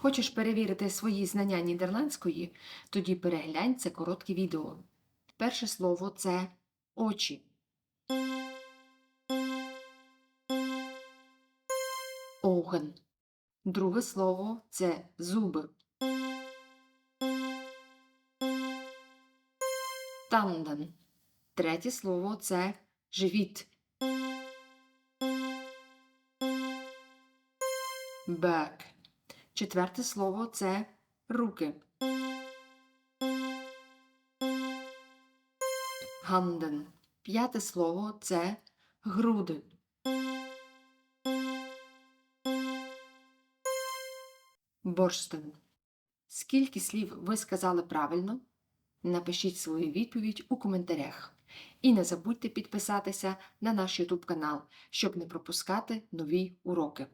Хочеш перевірити свої знання нідерландської? Тоді переглянь це коротке відео. Перше слово це очі. Оген. Друге слово це зуби. Танден. Третє слово це живіт. Бек. Четверте слово це руки. Ганден. П'яте слово це груди. Борштен. Скільки слів ви сказали правильно? Напишіть свою відповідь у коментарях. І не забудьте підписатися на наш YouTube канал, щоб не пропускати нові уроки.